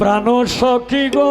প্রাণ সখী গো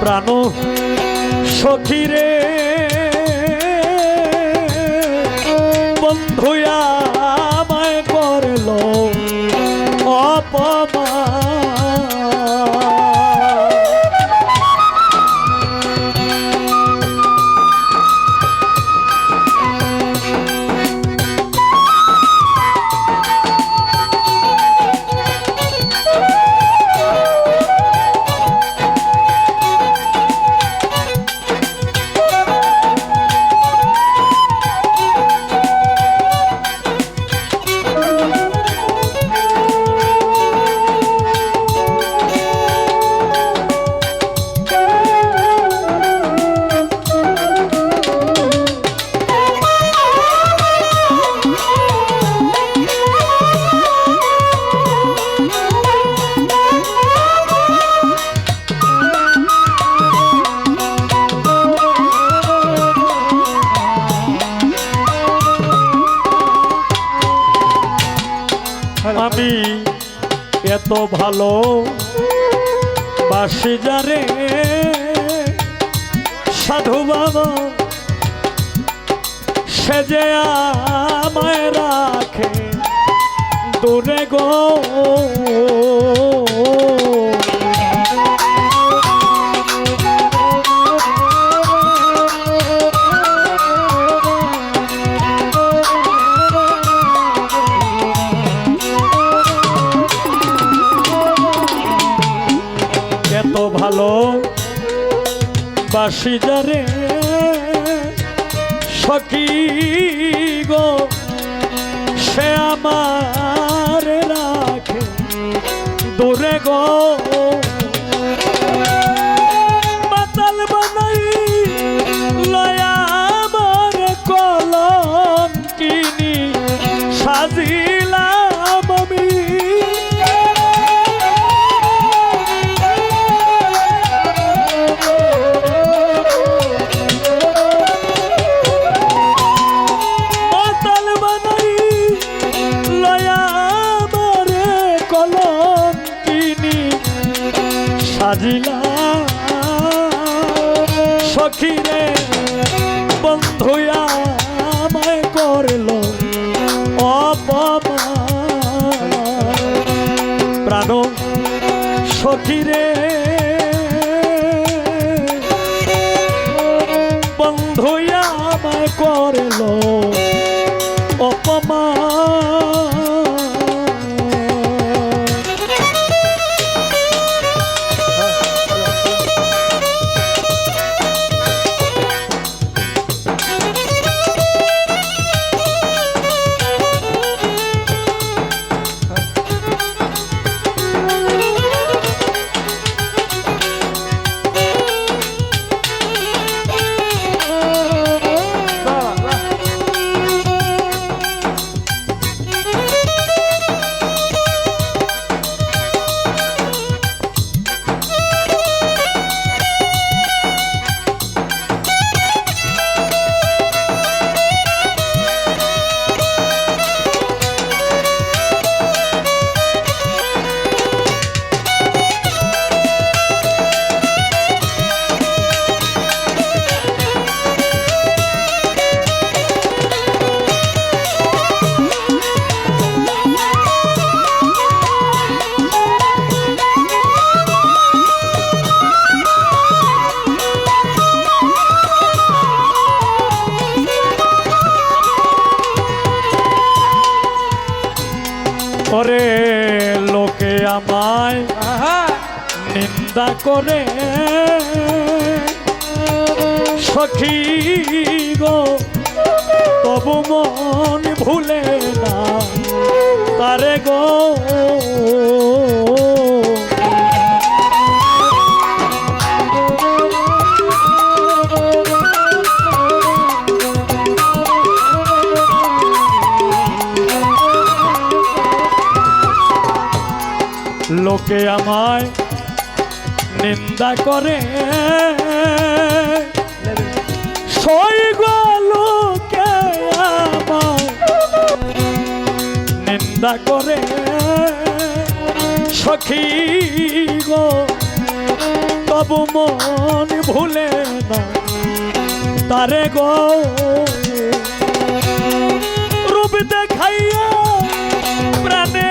প্রাণ সখীরে ভালো। বাসি যারে সাধু বাবা সে যে আমায় রাখে। দূরে গো বাসি যারে সখী গো সে আমার রাখে। দূরে গো সাজিলা। সখীরে বন্ধু আমায় করল অপমান। প্রাণ সখীরে বন্ধু আমায় করল করে লোকে আমায় নিন্দা করে। সখী গো তবু মন ভুলে না। তারে গো লোকে আমায় নিন্দা করে। লোকে আমায় নিন্দা করে। সখী গো, তবু মন ভুলে না তারে গো। রূপ দেখাইয়া প্রাণে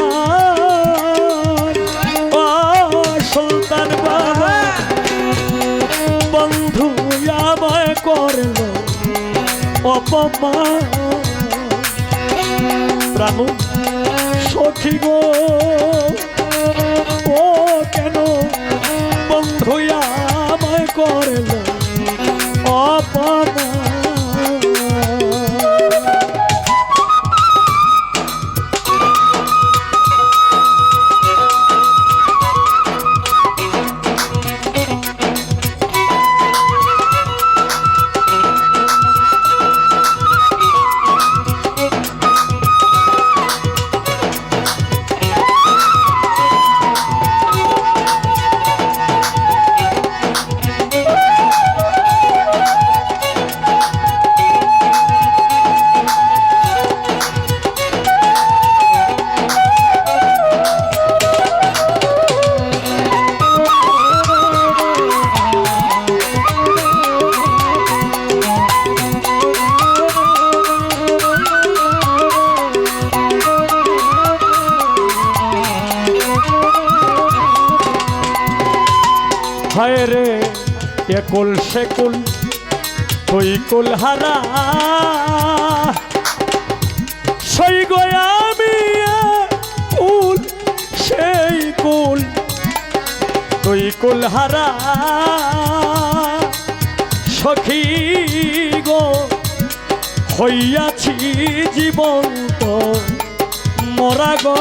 প্রাণ সখী গো। একুল সেকুল তুই কুল হারা। সই আমি কুল, সেই কুল, তুই কুল হারা। সখী গো, হইয়াছি জীবন্ত, মরা গো।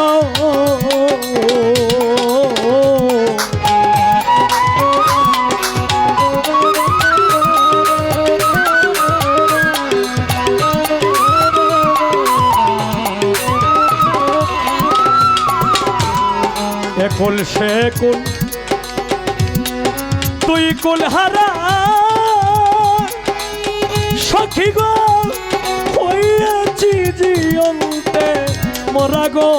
সে কুল তুই কুল হারা। সখী গো হইয়াছি জিয়ন্তে মরা গো।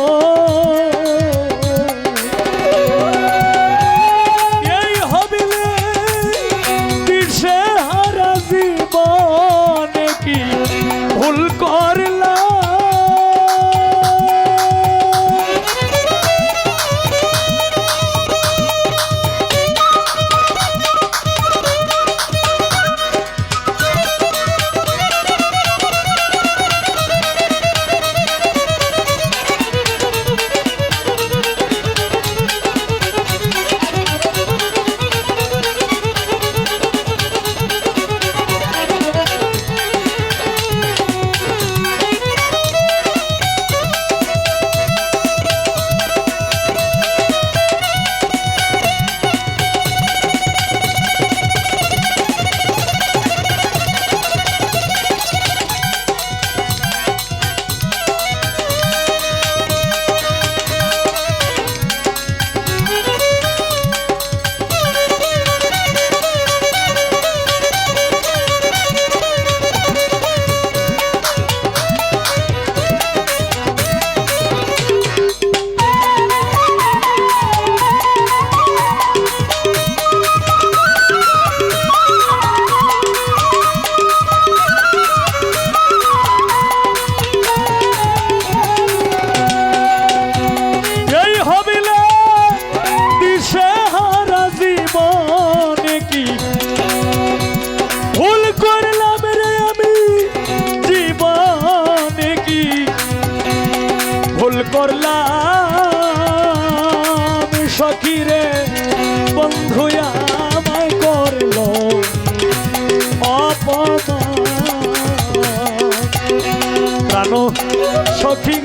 সখী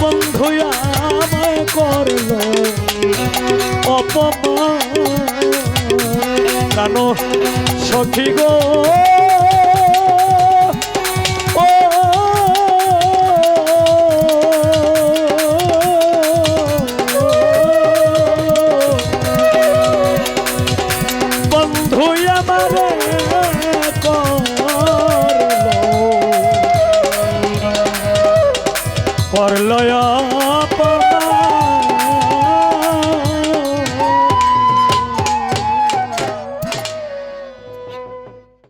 বন্ধু আমায় করল অপমান। প্রাণ সখী